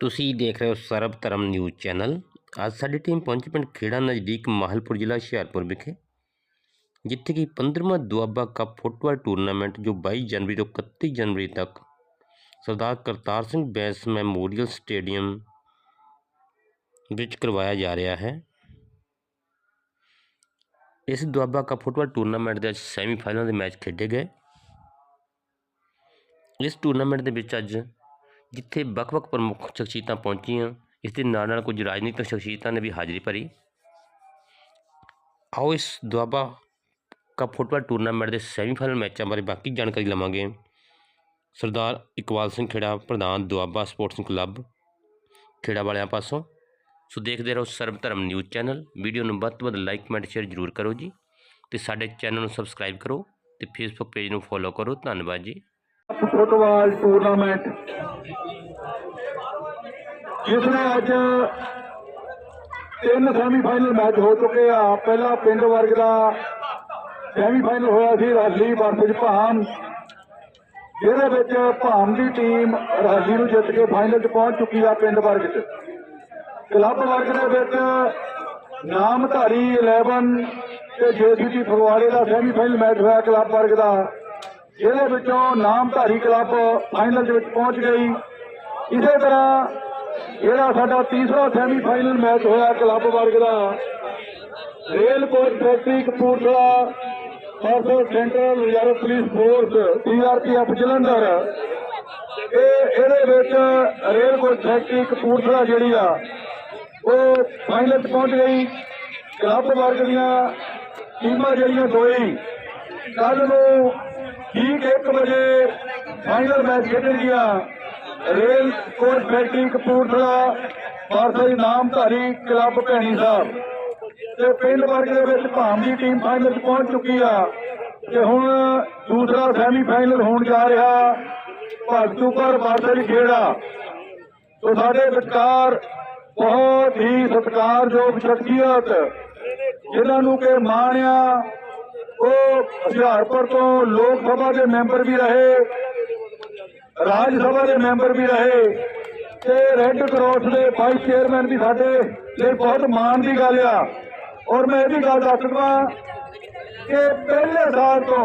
ਤੁਸੀਂ ਦੇਖ ਰਹੇ ਹੋ ਸਰਬ ਧਰਮ ਨਿਊਜ਼ ਚੈਨਲ। ਅੱਜ ਸਾਡੀ ਟੀਮ ਪਹੁੰਚੀ ਪਿੰਡ ਖੇੜਾ ਨਜ਼ਦੀਕ ਮਾਹਲਪੁਰ ਜ਼ਿਲ੍ਹਾ ਹੁਸ਼ਿਆਰਪੁਰ ਵਿਖੇ, ਜਿੱਥੇ ਕਿ 15ਵਾਂ ਦੁਆਬਾ ਕੱਪ ਫੁੱਟਬਾਲ ਟੂਰਨਾਮੈਂਟ ਜੋ 22 ਜਨਵਰੀ ਤੋਂ 31 ਜਨਵਰੀ ਤੱਕ ਸਰਦਾਰ ਕਰਤਾਰ ਸਿੰਘ ਬੈਂਸ ਮੈਮੋਰੀਅਲ ਸਟੇਡੀਅਮ ਵਿੱਚ ਕਰਵਾਇਆ ਜਾ ਰਿਹਾ ਹੈ। ਇਸ ਦੁਆਬਾ ਕੱਪ ਫੁੱਟਬਾਲ ਟੂਰਨਾਮੈਂਟ ਦੇ ਅੱਜ ਸੈਮੀਫਾਈਨਲ ਦੇ ਮੈਚ ਖੇਡੇ ਗਏ। ਇਸ ਟੂਰਨਾਮੈਂਟ ਦੇ ਵਿੱਚ ਅੱਜ ਜਿੱਥੇ ਵੱਖ-ਵੱਖ ਪ੍ਰਮੁੱਖ ਸ਼ਖਸੀਅਤਾਂ ਪਹੁੰਚੀਆਂ, ਇਸ ਦੇ ਨਾਲ ਨਾਲ ਕੁਝ ਰਾਜਨੀਤਿਕ ਸ਼ਖਸੀਅਤਾਂ ਨੇ ਵੀ ਹਾਜ਼ਰੀ ਭਰੀ। ਆਓ ਇਸ ਦੁਆਬਾ ਕੱਪ ਫੁੱਟਬਾਲ ਟੂਰਨਾਮੈਂਟ ਦੇ ਸੈਮੀਫਾਈਨਲ ਮੈਚਾਂ ਬਾਰੇ ਬਾਕੀ ਜਾਣਕਾਰੀ ਲਵਾਂਗੇ। ਸਰਦਾਰ ਇਕਬਾਲ ਸਿੰਘ ਖੇੜਾ, ਪ੍ਰਧਾਨ ਦੁਆਬਾ ਸਪੋਰਟਸ ਕਲੱਬ। ਖੇੜਾ ਵਾਲਿਆਂ ਪਾਸੋਂ। ਸੋ ਦੇਖਦੇ ਰਹੋ ਸਰਬ ਧਰਮ ਨਿਊਜ਼ ਚੈਨਲ। ਵੀਡੀਓ ਨੂੰ ਵੱਧ ਤੋਂ ਵੱਧ ਲਾਈਕ, ਕਮੈਂਟ, ਸ਼ੇਅਰ ਜ਼ਰੂਰ ਕਰੋ ਜੀ। ਤੇ ਸਾਡੇ ਚੈਨਲ ਨੂੰ ਸਬਸਕ੍ਰਾਈਬ ਕਰੋ ਤੇ ਫੇਸਬੁੱਕ ਪੇਜ ਨੂੰ ਫੋਲੋ ਕਰੋ। ਧੰਨਵਾਦ ਜੀ। ਫੁੱਟਬਾਲ ਟੂਰਨਾਮੈਂਟ ਜਿਸ ਨੇ ਅੱਜ ਤਿੰਨ ਸੈਮੀਫਾਈਨਲ ਮੈਚ ਹੋ ਚੁੱਕੇ ਆ। ਪਹਿਲਾ ਪਿੰਡ ਵਰਗ ਦਾ ਸੈਮੀਫਾਈਨਲ ਹੋਇਆ ਸੀ ਰਾਜਲੀ ਵਰਸਜ ਭਾਮ ਜਿਹਦੇ ਵਿੱਚ ਭਾਮ ਦੀ ਟੀਮ ਰਾਜਲੀ ਨੂੰ ਜਿੱਤ ਕੇ ਫਾਈਨਲ 'ਚ ਪਹੁੰਚ ਚੁੱਕੀ ਆ ਪਿੰਡ ਵਰਗ 'ਚ। ਕਲੱਬ ਵਰਗ ਦੇ ਵਿੱਚ ਨਾਮਧਾਰੀ 11 ਤੇ ਜੇਸੀਟੀ ਫਗਵਾੜੇ ਦਾ ਸੈਮੀਫਾਈਨਲ ਮੈਚ ਹੋਇਆ ਕਲੱਬ ਵਰਗ ਦਾ। ਜਿਹਦੇ ਵਿੱਚੋਂ ਨਾਮਧਾਰੀ ਕਲੱਬ ਫਾਈਨਲ ਦੇ ਵਿੱਚ ਪਹੁੰਚ ਗਈ। ਇਸੇ ਤਰ੍ਹਾਂ ਜਿਹੜਾ ਸਾਡਾ ਤੀਸਰਾ ਸੈਮੀਫਾਈਨਲ ਮੈਚ ਹੋਇਆ ਕਲੱਬ ਵਰਗ ਦਾ, rail coach factory Kapurthala force central reserve police force CRPF Jalandhar. ਇਹ ਇਹਦੇ ਵਿੱਚ ਰੇਲ ਕੋਚ ਫੈਕਟਰੀ ਕਪੂਰਥਲਾ ਜਿਹੜੀ ਆ, ਉਹ ਫਾਈਨਲ 'ਚ ਪਹੁੰਚ ਗਈ। ਕਲੱਬ ਵਰਗ ਦੀਆਂ ਟੀਮਾਂ ਜਿਹੜੀਆਂ ਦੋਈ ਕੱਲ ਨੂੰ ਠੀਕ 1 ਵਜੇ ਫਾਈਨਲ ਮੈਚ ਖੇਡਣਗੀਆਂ। ਰੇਲ ਕੋਚ ਫੈਕਟਰੀ ਕਪੂਰਥਲਾ ਵਾਰਸਾਈ ਨਾਮਧਾਰੀ ਕਲੱਬ ਭੈਣੀ ਸਾਹਿਬ। ਤੇ ਪਿੰਡ ਵਰਗ ਦੇ ਵਿੱਚ ਭਾਮ ਦੀ ਟੀਮ ਫਾਈਨਲ 'ਚ ਪਹੁੰਚ ਚੁੱਕੀ ਆ। ਤੇ ਹੁਣ ਦੂਸਰਾ ਸੈਮੀ ਫਾਈਨਲ ਹੋਣ ਜਾ ਰਿਹਾ ਭਗਤੂਪੁਰ ਵਾਰਸਾਈ ਖੇੜਾ। ਤੋ ਸਾਡੇ ਵਿਚਕਾਰ ਬਹੁਤ ਹੀ ਸਤਿਕਾਰਯੋਗ ਸ਼ਖਸੀਅਤ, ਜਿਨ੍ਹਾਂ ਨੂੰ ਕਿ ਮਾਣਿਆ, ਉਹ ਹੁਸ਼ਿਆਰਪੁਰ ਤੋਂ ਲੋਕ ਸਭਾ ਦੇ ਮੈਂਬਰ ਵੀ ਰਹੇ। ਰਾਜ ਸਭਾ ਦੇ ਮੈਂਬਰ ਵੀ ਰਹੇ ਤੇ ਰੈੱਡ ਕਰਾਸ ਦੇ ਵਾਈਸ ਚੇਅਰਮੈਨ ਵੀ ਸਾਡੇ ਲਈ ਬਹੁਤ ਮਾਣ ਦੀ ਗੱਲ ਆ। ਔਰ ਮੈਂ ਇਹ ਵੀ ਗੱਲ ਦੱਸ ਦਵਾਂ ਕਿ ਪਹਿਲੇ ਸਾਲ ਤੋਂ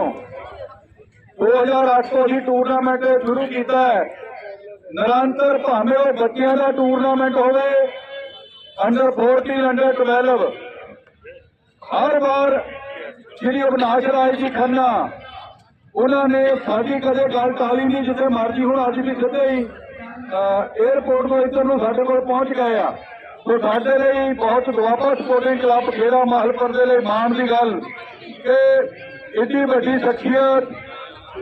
2008 ਤੋਂ ਹੀ ਟੂਰਨਾਮੈਂਟ ਸ਼ੁਰੂ ਕੀਤਾ ਹੈ। ਨਿਰੰਤਰ ਭਾਵੇਂ ਉਹ ਬੱਚਿਆਂ ਦਾ ਟੂਰਨਾਮੈਂਟ ਹੋਵੇ ਅੰਡਰ 14 ਅੰਡਰ 12 ਹਰ ਵਾਰ ਸ਼੍ਰੀ ਅਵਨਾਸ਼ ਰਾਏ ਜੀ ਖੰਨਾ ਉਹਨਾਂ ਨੇ ਸਾਡੀ ਕਦੇ ਗੱਲ ਟਾਲੀ ਨਹੀਂ ਜਿੱਥੇ ਮਰਜ਼ੀ ਹੁਣ ਅੱਜ ਵੀ ਸਿੱਧੇ ਹੀ 에어ਪੋਰਟ ਤੋਂ ਇੱਧਰ ਨੂੰ ਸਾਡੇ ਕੋਲ ਪਹੁੰਚ ਗਏ ਆ। ਸੋ ਸਾਡੇ ਲਈ ਬਹੁਤ ਦੁਆਬਾ ਸਪੋਰਟਿੰਗ ਕਲੱਬ ਖੇੜਾ ਮਾਹਲਪੁਰ ਦੇ ਲਈ ਮਾਣ ਦੀ ਗੱਲ। ਕਿ ਇੱਡੀ ਵੱਡੀ ਸ਼ਖਸੀਅਤ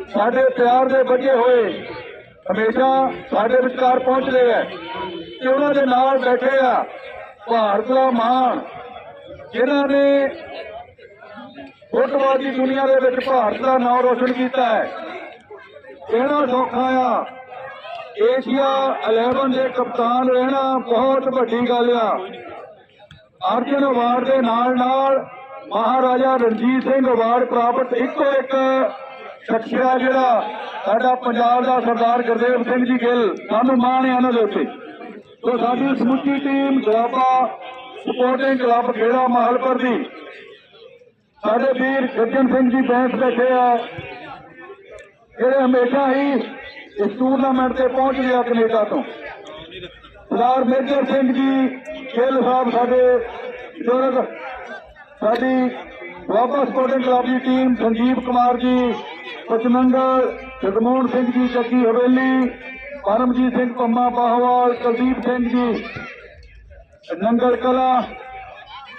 ਸਾਡੇ ਪਿਆਰ ਦੇ ਬੱਝੇ ਹੋਏ, ਹਮੇਸ਼ਾ ਸਾਡੇ ਵਿਚਕਾਰ ਪਹੁੰਚਦੇ ਹੈ। ਤੇ ਉਹਨਾਂ ਦੇ ਨਾਲ ਬੈਠੇ ਆ, ਭਾਰਤ ਦਾ ਮਾਣ, ਜਿਨ੍ਹਾਂ ਨੇ ਫੁੱਟਬਾਲ ਦੀ ਦੁਨੀਆ ਦੇ ਵਿੱਚ ਭਾਰਤ ਦਾ ਨਾਮ ਰੋਸ਼ਨ ਕੀਤਾ ਹੈ। ਕਹਿਣਾ ਸੌਖਾ ਆ, ਏਸ਼ੀਆ 11 ਦੇ ਕਪਤਾਨ ਰਹਿਣਾ ਬਹੁਤ ਵੱਡੀ ਗੱਲ ਆ। ਅਰਜਨ ਅਵਾਰਡ ਦੇ ਨਾਲ ਨਾਲ ਮਹਾਰਾਜਾ ਰਣਜੀਤ ਸਿੰਘ ਅਵਾਰਡ ਪ੍ਰਾਪਤ ਇੱਕੋ ਇੱਕ ਸ਼ਖਸੀਅਤ ਜਿਹੜਾ ਸਾਡਾ ਪੰਜਾਬ ਦਾ ਸਰਦਾਰ ਗੁਰਦੇਵ ਸਿੰਘ ਜੀ ਗਿੱਲ, ਸਾਨੂੰ ਮਾਣ ਹੈ ਉਹਨਾਂ ਦੇ ਉੱਤੇ। ਸੋ ਸਾਡੀ ਸਮੁੱਚੀ team Doaba sporting club Khera Mahalpur ਦੀ ਸਾਡੇ ਵੀਰ ਸੱਜਣ ਸਿੰਘ ਜੀ ਬੈਂਸ ਬੈਠੇ ਆ। ਜਿਹੜੇ ਹਮੇਸ਼ਾ ਹੀ ਇਸ ਟੂਰਨਾਮੈਂਟ ਤੇ ਪਹੁੰਚਦੇ ਆ ਕੈਨੇਡਾ ਤੋਂ। ਸਰਦਾਰ ਮੇਜਰ ਸਿੰਘ ਜੀ, ਖੇਲ ਸਾਹਿਬ ਸਾਡੇ ਬਜ਼ੁਰਗ, ਸਾਡੀ ਦੁਆਬਾ ਸਪੋਰਟਿੰਗ ਕਲੱਬ ਦੀ ਟੀਮ ਸੰਜੀਵ ਕੁਮਾਰ ਜੀ ਪਚਨੰਗਲ ਜਗਮੋਹਨ ਸਿੰਘ ਜੀ, ਚੱਕੀ ਹਵੇਲੀ, ਪਰਮਜੀਤ ਸਿੰਘ ਪੰਮਾ ਬਾਹਵਾਲ, ਕੁਲਦੀਪ ਸਿੰਘ ਜੀ, ਨੰਗਲ ਕਲਾ,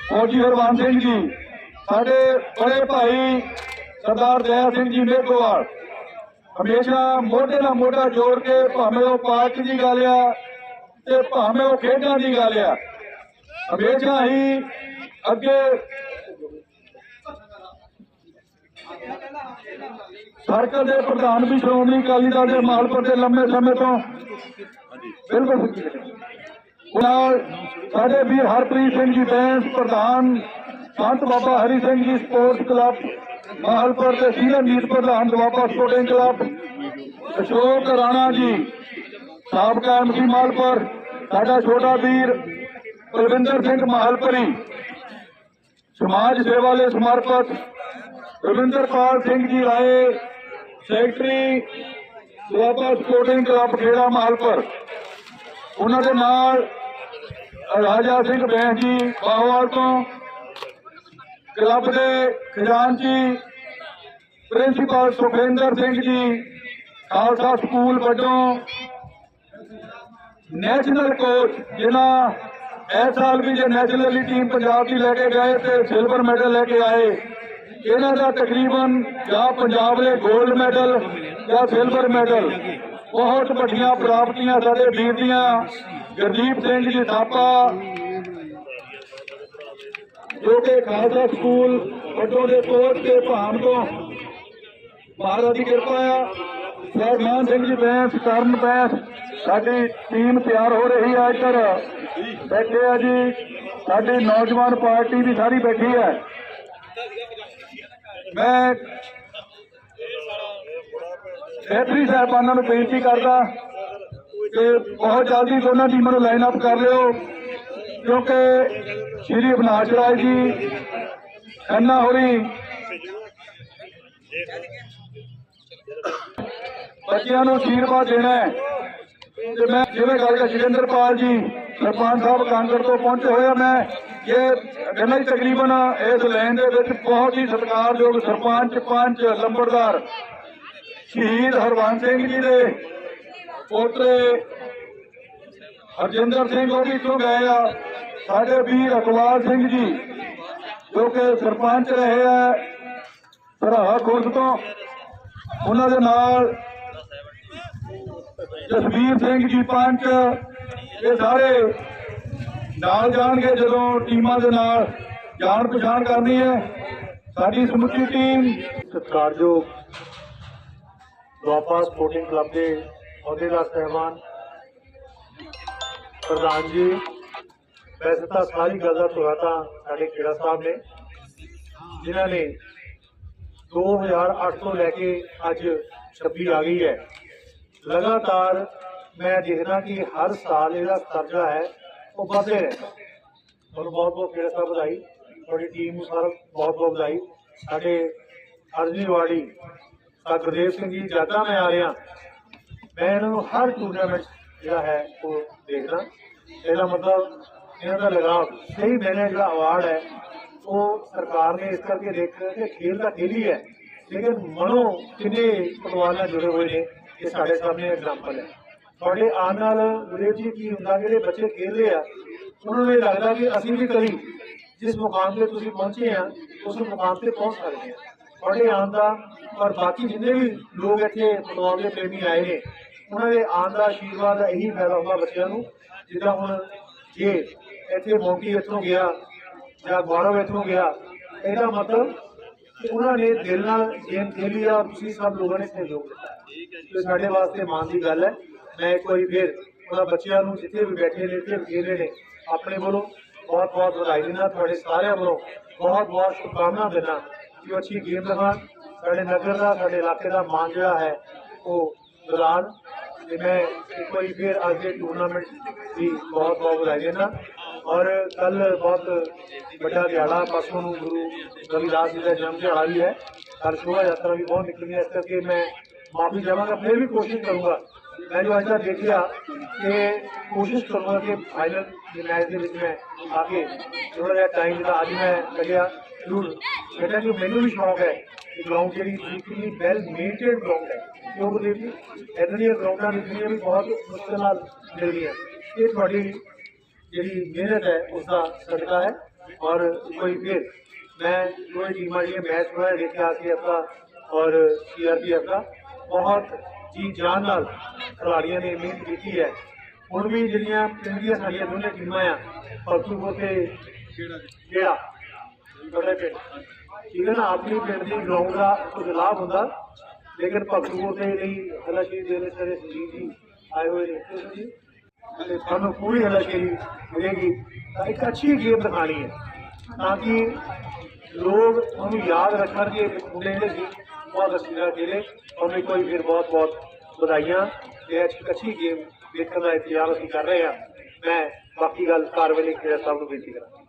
ਫੌਜੀ ਹਰਵੰਤ ਸਿੰਘ ਜੀ। ਸਾਡੇ ਬੜੇ ਭਾਈ ਸਰਦਾਰ ਦਇਆ ਸਿੰਘ ਜੀ ਮੇਘਵਾਲ, ਹਮੇਸ਼ਾ ਮੋਢੇ ਨਾਲ ਮੋਢਾ ਜੋੜ ਕੇ ਭਾਵੇਂ ਉਹ ਪਾਰਟੀ ਦੀ ਗੱਲ ਆ ਤੇ ਭਾਵੇਂ ਉਹ ਖੇਡਾਂ ਦੀ ਗੱਲ ਆ, ਹਮੇਸ਼ਾ ਹੀ ਅੱਗੇ ਸਰਕਲ ਦੇ ਪ੍ਰਧਾਨ ਵੀ ਸ਼੍ਰੋਮਣੀ ਅਕਾਲੀ ਦਲ ਦੇ ਮਾਲਪੁਰ ਦੇ ਲੰਮੇ ਸਮੇਂ ਤੋਂ ਬਿਲਕੁਲ ਨਾਲ ਸਾਡੇ ਵੀਰ ਹਰਪ੍ਰੀਤ ਸਿੰਘ ਜੀ, ਬੈਂਸ ਪ੍ਰਧਾਨ ਸੰਤ ਬਾਬਾ ਹਰੀ ਸਿੰਘ ਜੀ ਸਪੋਰਟਸ ਕਲੱਬ ਮਾਹਲਪੁਰ ਦੇ ਸੀਨੀਅਰ ਮੀਤ ਪ੍ਰਧਾਨ ਦੁਆਬਾ ਸਪੋਰਟਿੰਗ ਕਲੱਬ, ਅਸ਼ੋਕ ਰਾਣਾ ਜੀ ਸਾਬਕਾ ਐਮਸੀ ਮਾਲਪੁਰ ਸਾਡਾ ਛੋਟਾ ਵੀਰ ਕੁਲਵਿੰਦਰ ਸਿੰਘ ਮਾਹਲਪੁਰੀ, ਸਮਾਜ ਸੇਵਾ ਲਈ ਸਮਰਪਿਤ Ravinderpal Singh ji Rai, secretary Doaba sporting club Khera Mahalpur ਉਹਨਾਂ ਦੇ ਨਾਲ ਰਾਜਾ ਸਿੰਘ ਬੈਂਸ ਜੀ ਬਾਹਵਾਲ ਤੋਂ ਕਲੱਬ ਦੇ ਖਜ਼ਾਨਚੀ ਪ੍ਰਿੰਸੀਪਲ ਸੁਖਿੰਦਰ ਸਿੰਘ ਜੀ, ਖਾਲਸਾ ਸਕੂਲ ਵੱਲੋਂ ਨੈਸ਼ਨਲ ਕੋਚ ਜਿਨ੍ਹਾਂ ਇਸ ਸਾਲ ਵੀ ਜੇ ਨੈਸ਼ਨਲ ਦੀ ਟੀਮ ਪੰਜਾਬ ਦੀ ਲੈ ਕੇ ਗਏ ਤੇ ਸਿਲਵਰ ਮੈਡਲ ਲੈ ਕੇ ਆਏ, ਇਹਨਾਂ ਦਾ ਤਕਰੀਬਨ ਜਾਂ ਪੰਜਾਬ ਦੇ 골ਡ ਮੈਡਲ ਜਾਂ ਸਿਲਵਰ ਮੈਡਲ ਬਹੁਤ ਵੱਡੀਆਂ ਪ੍ਰਾਪਤੀਆਂ ਸਾਡੇ ਵੀਰ ਦੀਆਂ, ਗੁਰਦੀਪ ਸਿੰਘ ਜੀ ਥਾਪਾ ਜੋ ਕਿ ਖਾਲਸਾ ਸਕੂਲ ਵੱਡੋਂ ਦੇ ਕੋਚ ਤੇ ਭਾਮ ਤੋਂ ਮਹਾਰਾਜ ਦੀ ਕਿਰਪਾ ਆ। ਸਰਮਾਨ ਸਿੰਘ ਜੀ ਬੈਂਸ ਕਰਨ ਬੈਂਸ ਸਾਡੀ ਟੀਮ ਤਿਆਰ ਹੋ ਰਹੀ ਆ ਇੱਧਰ। ਬੈਠੇ ਆ ਜੀ। ਸਾਡੀ ਨੌਜਵਾਨ ਪਾਰਟੀ ਵੀ ਸਾਰੀ ਬੈਠੀ ਹੈ ਮੈਂ ਰੈਫਰੀ ਸਾਹਿਬਾਨਾਂ ਨੂੰ ਬੇਨਤੀ ਕਰਦਾ ਕਿ ਬਹੁਤ ਜਲਦੀ ਦੋਨਾਂ ਟੀਮਾਂ ਨੂੰ ਲਾਈਨ ਅਪ ਕਰ ਲਿਓ। ਕਿਉਂਕਿ ਸ਼੍ਰੀ ਅਵਨਾਸ਼ ਰਾਏ ਜੀ ਖੰਨਾ ਹੋਰੀ ਬੱਚਿਆਂ ਨੂੰ ਅਸ਼ੀਰਵਾਦ ਦੇਣਾ ਤੇ ਮੈਂ ਜਿਵੇਂ ਗੱਲ ਕਰ ਜਗਿੰਦਰਪਾਲ ਜੀ, ਸਰਪੰਚ ਸਾਹਿਬ ਕਾਂਗੜ ਤੋਂ ਪਹੁੰਚੇ ਹੋਏ ਆ ਮੈਂ, ਇਹ ਕਹਿੰਦਾ ਜੀ ਤਕਰੀਬਨ ਇਸ ਲਾਈਨ ਦੇ ਵਿੱਚ ਬਹੁਤ ਹੀ ਸਤਿਕਾਰਯੋਗ ਸਰਪੰਚ, ਪੰਚ, ਲੰਬੜਦਾਰ ਸ਼ਹੀਦ ਹਰਵੰਸ ਸਿੰਘ ਜੀ ਦੇ ਪੋਤਰੇ ਹਰਜਿੰਦਰ ਸਿੰਘ ਉਹ ਵੀ ਇੱਥੋਂ ਗਏ ਆ। ਸਾਡੇ ਵੀਰ ਅਕਵਾਲ ਸਿੰਘ ਜੀ, ਜੋ ਕਿ ਸਰਪੰਚ ਰਹੇ ਆ ਸਰਾਹਾ ਖੁਰਦ ਤੋਂ, ਉਹਨਾਂ ਦੇ ਨਾਲ ਜਸਵੀਰ ਸਿੰਘ ਜੀ ਪੰਚ, ਇਹ ਸਾਰੇ ਨਾਲ ਜਾਣਗੇ ਜਦੋਂ ਟੀਮਾਂ ਦੇ ਨਾਲ ਜਾਣ ਪਛਾਣ ਕਰਨੀ ਹੈ। ਸਾਡੀ ਸਮੁੱਚੀ ਟੀਮ ਸਤਿਕਾਰਯੋਗ ਦੁਆਬਾ ਸਪੋਰਟਿੰਗ ਕਲੱਬ ਦੇ ਅਹੁਦੇਦਾਰ ਸਹਿਬਾਨ ਪ੍ਰਧਾਨ ਜੀ ਵੈਸੇ ਤਾਂ ਸਾਰੀ ਗੱਲ ਦਾ ਧੁਰਾ ਸਾਡੇ ਖੇੜਾ ਸਾਹਿਬ ਨੇ। ਜਿਨ੍ਹਾਂ ਨੇ 2008 ਤੋਂ ਲੈ ਕੇ ਅੱਜ 26 ਆ ਗਈ ਹੈ। ਲਗਾਤਾਰ ਮੈਂ ਦੇਖਦਾ ਕਿ ਹਰ ਸਾਲ ਇਹਦਾ ਕਰਜ਼ਾ ਹੈ, ਉਹ ਵਧਦੇ ਰਹਿੰਦਾ। ਤੁਹਾਨੂੰ ਬਹੁਤ ਬਹੁਤ ਖੇੜਾ ਸਾਹਿਬ ਵਧਾਈ। ਤੁਹਾਡੀ ਟੀਮ ਨੂੰ ਸਾਰਾ ਬਹੁਤ ਬਹੁਤ ਵਧਾਈ। ਸਾਡੇ ਅਰਜੀ ਵਾੜੀ ਗੁਰਦੇਵ ਸਿੰਘ ਜੀ ਜ਼ਿਆਦਾ ਮੈਂ ਆ ਰਿਹਾ, ਮੈਂ ਇਹਨਾਂ ਨੂੰ ਹਰ ਟੂਰਨਾਮੈਂਟ ਜਿਹੜਾ ਹੈ, ਉਹ ਦੇਖਦਾ। ਇਹਦਾ ਮਤਲਬ ਇਹਨਾਂ ਦਾ ਲਗਾਵ ਸਹੀ ਮੈਨੇ ਜਿਹੜਾ ਅਵਾਰਡ ਹੈ, ਉਹ ਸਰਕਾਰ ਨੇ ਇਸ ਕਰਕੇ ਦੇਖਿਆ ਕਿ ਖੇਲ ਤਾਂ ਖੇਲ ਹੀ ਹੈ ਲੇਕਿਨ ਮਨੋ ਕਿੰਨੇ ਪਟਵਾਰ ਨਾਲ ਜੁੜੇ ਹੋਏ ਨੇ, ਇਹ ਸਾਡੇ ਸਾਹਮਣੇ ਐਗਜ਼ਾਮਪਲ ਹੈ। ਤੁਹਾਡੇ ਆਉਣ ਨਾਲ ਗੁਰਦੇਵ ਜੀ ਕੀ ਹੁੰਦਾ ਜਿਹੜੇ ਬੱਚੇ ਖੇਲ ਆ, ਉਹਨਾਂ ਨੂੰ ਇਹ ਲੱਗਦਾ ਕਿ ਅਸੀਂ ਵੀ ਕਰੀ ਜਿਸ ਮੁਕਾਮ ਤੇ ਤੁਸੀਂ ਪਹੁੰਚੇ ਆ, ਉਸ ਮੁਕਾਮ ਤੇ ਪਹੁੰਚ ਸਕਦੇ ਆ। ਤੁਹਾਡੇ ਆਉਣ ਦਾ ਔਰ ਬਾਕੀ ਜਿੰਨੇ ਵੀ ਲੋਕ ਇੱਥੇ ਫੁੱਟਬਾਲ ਦੇ ਪ੍ਰੇਮੀ ਆਏ ਨੇ, ਉਹਨਾਂ ਦੇ ਆਉਣ ਦਾ ਆਸ਼ੀਰਵਾਦ ਇਹੀ ਫਾਇਦਾ ਹੁੰਦਾ ਬੱਚਿਆਂ ਨੂੰ, ਜਿੱਦਾਂ ਹੁਣ ਜੇ ਇੱਥੇ ਮੋਕੀ ਇੱਥੋਂ ਗਿਆ ਜਾਂ ਗੌਰਵ ਇੱਥੋਂ ਗਿਆ, ਇਹਦਾ ਮਤਲਬ ਕਿ ਉਹਨਾਂ ਨੇ ਦਿਲ ਨਾਲ ਗੇਮ ਖੇਲੀ ਆ ਔਰ ਤੁਸੀਂ ਸਭ ਲੋਕਾਂ ਨੇ ਸਹਿਯੋਗ ਦਿੱਤਾ ਤੇ ਸਾਡੇ ਵਾਸਤੇ ਮਾਣ ਦੀ ਗੱਲ ਹੈ। ਮੈਂ ਇੱਕ ਵਾਰੀ ਫਿਰ ਉਹਨਾਂ ਬੱਚਿਆਂ ਨੂੰ ਜਿੱਥੇ ਵੀ ਬੈਠੇ ਨੇ, ਇੱਥੇ ਖੇਡ ਰਹੇ ਨੇ, ਆਪਣੇ ਵੱਲੋਂ ਬਹੁਤ ਬਹੁਤ ਵਧਾਈ ਦਿੰਦਾ, ਤੁਹਾਡੇ ਸਾਰਿਆਂ ਵੱਲੋਂ ਬਹੁਤ ਬਹੁਤ ਸ਼ੁਭਕਾਮਨਾ ਦਿੰਦਾ ਕਿ ਉਹ ਅੱਛੀ ਗੇਮ ਦਿਖਾਉਣ ਸਾਡੇ ਨਗਰ ਦਾ, ਸਾਡੇ ਇਲਾਕੇ ਦਾ ਮਾਣ ਜਿਹੜਾ ਹੈ, ਉਹ ਦੌਰਾਨ ਤੇ ਮੈਂ ਇੱਕ ਵਾਰੀ ਫਿਰ ਅੱਜ ਦੇ ਟੂਰਨਾਮੈਂਟ ਦੀ ਬਹੁਤ ਬਹੁਤ ਵਧਾਈ ਦਿੰਦਾ। ਔਰ ਕੱਲ ਬਹੁਤ ਵੱਡਾ ਦਿਹਾੜਾ ਪਰਸੋਂ ਨੂੰ ਗੁਰੂ ਰਵਿਦਾਸ ਜੀ ਦਾ ਜਨਮ ਦਿਹਾੜਾ ਵੀ ਹੈ। ਕੱਲ ਸ਼ੋਭਾ ਯਾਤਰਾ ਵੀ ਬਹੁਤ ਨਿਕਲਣੀ ਹੈ। ਇਸ ਕਰਕੇ ਮੈਂ ਮਾਫੀ ਚਾਹਾਂਗਾ, ਫਿਰ ਵੀ ਕੋਸ਼ਿਸ਼ ਕਰੂੰਗਾ। ਮੈਂ ਜੋ ਅੱਜ ਦਾ ਦੇਖਿਆ ਕਿ ਕੋਸ਼ਿਸ਼ ਕਰੂੰਗਾ ਕਿ ਫਾਈਨਲ ਮੈਚ ਦੇ ਵਿੱਚ ਮੈਂ ਆ ਕੇ ਥੋੜਾ ਜਿਹਾ ਟਾਈਮ ਜਿਹੜਾ ਅੱਜ ਮੈਂ ਕੱਢਿਆ, ਜ਼ਰੂਰ। ਬੇਟਾ ਕਿ ਮੈਨੂੰ ਵੀ ਸ਼ੌਂਕ ਹੈ ਕਿ ਗਰਾਊਂਡ ਜਿਹੜੀ ਕਿੰਨੀ ਵੈਲ ਮੇਨਟੇਨ ਗਰਾਊਂਡ ਹੈ ਕਿਉਂਕਿ ਦੇਖੀ ਇਦਾਂ ਦੀਆਂ ਗਰਾਊਂਡਾਂ ਨਿਕਲੀਆਂ ਵੀ ਬਹੁਤ ਮੁਸ਼ਕਲ ਨਾਲ ਮਿਲਦੀਆਂ। ਇਹ ਤੁਹਾਡੀ ਜਿਹੜੀ ਮਿਹਨਤ ਹੈ ਉਸ ਦਾ ਸਦਕਾ ਹੈ ਔਰ ਕੋਈ ਫਿਰ ਮੈਂ ਦੋਵੇਂ ਟੀਮਾਂ ਜਿਹੜੀਆਂ ਮੈਚ ਹੋਇਆ ਦੇਖਿਆ ਸੀ ਆਪਣਾ ਔਰ ਸੀਆਰਪੀਐਫ ਦਾ ਬਹੁਤ ਜੀ ਜਾਨ ਨਾਲ ਖਿਡਾਰੀਆਂ ਨੇ ਮਿਹਨਤ ਕੀਤੀ ਹੈ ਹੁਣ ਵੀ ਜਿਹੜੀਆਂ ਪਿੰਡ ਦੀਆਂ ਸਾਡੀਆਂ ਦੋਨੇ ਟੀਮਾਂ ਆ ਪਰਸੂਪੁਰ ਤੇ ਕਿਹੜਾ ਤੁਹਾਡੇ ਪਿੰਡ ਠੀਕ ਹੈ ਨਾ ਆਪਣੀ ਪਿੰਡ ਦੀ ਗਰਾਊਂਡ ਦਾ ਕੁਝ ਲਾਭ ਹੁੰਦਾ ਲੇਕਿਨ ਭਗਤੂਪੁਰ ਦੇ ਲਈ ਹਲਾਸ਼ੀ ਦੇ ਲਈ ਸਾਰੇ ਸੰਜੀਤ ਜੀ ਆਏ ਹੋਏ ਨੇ ਠੀਕ ਹੈ ਜੀ ਤੇ ਤੁਹਾਨੂੰ ਪੂਰੀ ਹਲਾਸ਼ੇਰੀ ਮਿਲੇਗੀ। ਤਾਂ ਇੱਕ ਅੱਛੀ ਗੇਮ ਦਿਖਾਣੀ ਹੈ, ਤਾਂ ਕਿ ਲੋਕ ਉਹਨੂੰ ਯਾਦ ਰੱਖਣ ਕਿ ਮੁੰਡੇ ਨੇ ਜੀ ਬਹੁਤ ਅੱਛੀ ਤਰ੍ਹਾਂ ਖੇਲੇ, ਉਹਨੂੰ ਇੱਕ ਵਾਰੀ ਫਿਰ ਬਹੁਤ ਬਹੁਤ ਵਧਾਈਆਂ। ਤੇ ਅੱਛੀ ਗੇਮ ਦੇਖਣ ਦਾ ਇੰਤਜ਼ਾਰ ਅਸੀਂ ਕਰ ਰਹੇ ਹਾਂ। ਮੈਂ ਬਾਕੀ ਗੱਲ ਕਾਰਵਾਈ ਲਈ ਖੇੜਾ ਸਾਹਿਬ ਨੂੰ ਬੇਨਤੀ ਕਰਾਂ